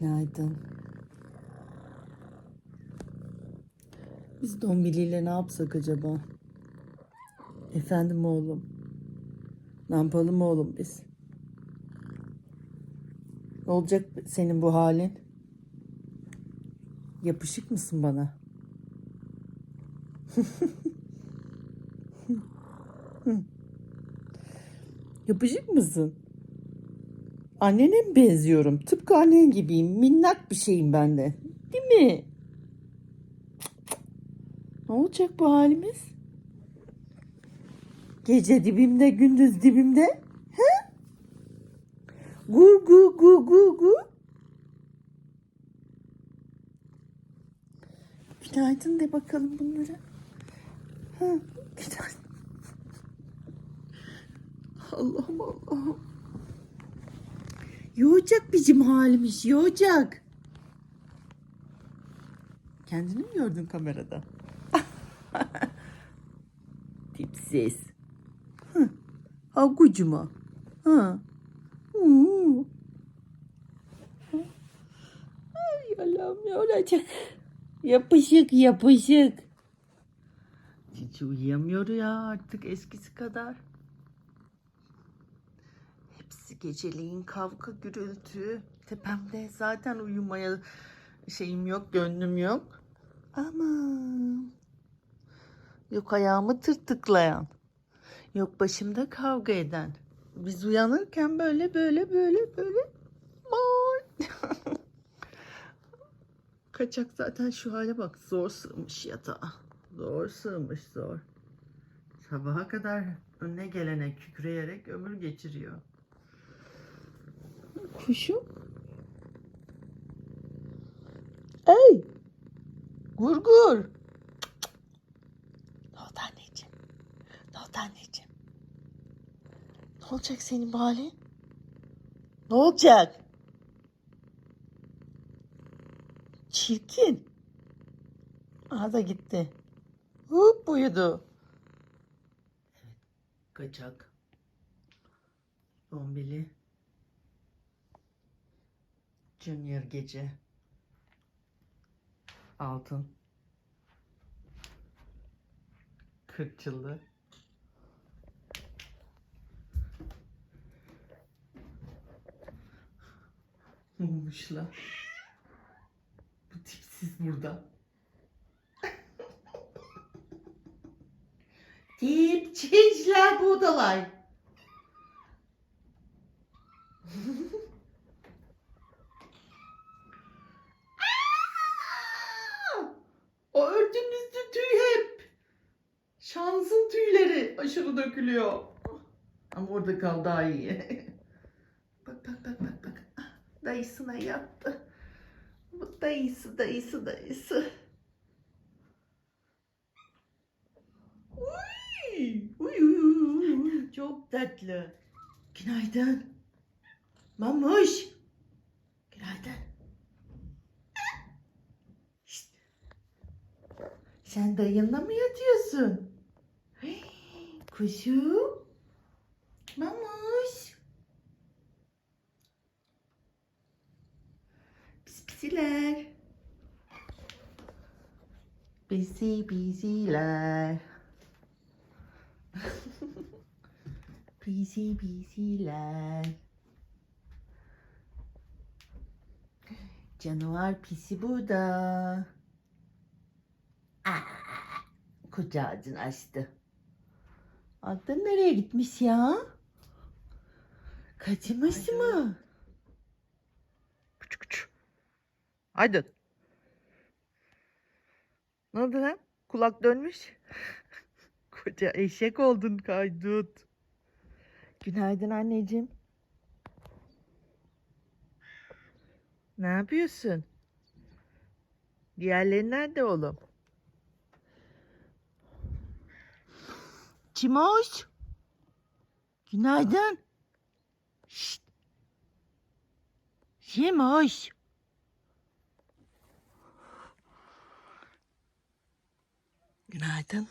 Günaydın. Biz Dombili ne yapsak acaba? Efendim oğlum. Ne yapalım oğlum biz? Ne olacak senin bu halin? Yapışık mısın bana? Yapışık mısın? Annene mi benziyorum? Tıpkı annen gibiyim. Minnak bir şeyim ben de. Değil mi? Ne olacak bu halimiz? Gece dibimde, gündüz dibimde. He? Gur gu gu gu gu. Günaydın de bakalım bunlara. Ha, günaydın. Allah'ım Allah'ım. Yoğacak bizim halimiz, yoğacak. Kendini mi gördün kamerada? Tipsiz. Hı. Hagucuma. Ha. Hı. Ay Allah'ım ne olacak? Yapışık yapışık. Hiç uyuyamıyor ya artık eskisi kadar. Geceliğin kavga gürültü. Tepemde zaten uyumaya şeyim yok, gönlüm yok. Aman. Yok ayağımı tırtıklayan. Yok başımda kavga eden. Biz uyanırken böyle böyle böyle böyle. Kaçak zaten şu hale bak. Zor sığmış yatağa. Zor sığmış zor. Sabaha kadar önüne gelene kükreyerek ömür geçiriyor. Kuşum. Ey! Gurgur. Ne oldu anneciğim? Ne oldu anneciğim? Ne olacak senin bu halin? Ne olacak? Çirkin. Aha da gitti. Hop uyudu. Evet. Kaçak. Bombili. Junior gece. Altın. Kırçıllı. Mumuşla. Bu tipsiz burada. Tipsizler budalar. O aşırı dökülüyor. Ama orada kal daha iyi. bak bak bak bak bak. Ah, Dayısına yattı. Bu dayısı dayısı dayısı. Uy, uy, uy, uy. Çok tatlı. Günaydın. Mamuş. Günaydın. Sen dayınla mı yatıyorsun? Kuşum. Mamuş. Pis pisiler. Pisi pisiler. pisi pisiler. Canavar pisi bu da. Aa, kucağını açtı. Adın nereye gitmiş ya? Kaçmış mı? Küçük küçük. Aydın. Ne oldu lan? Kulak dönmüş. Koca eşek oldun kaydut. Günaydın anneciğim. Ne yapıyorsun? Diğerleri nerede oğlum? Çimoş. Günaydın. Şşt. Çimoş. Günaydın.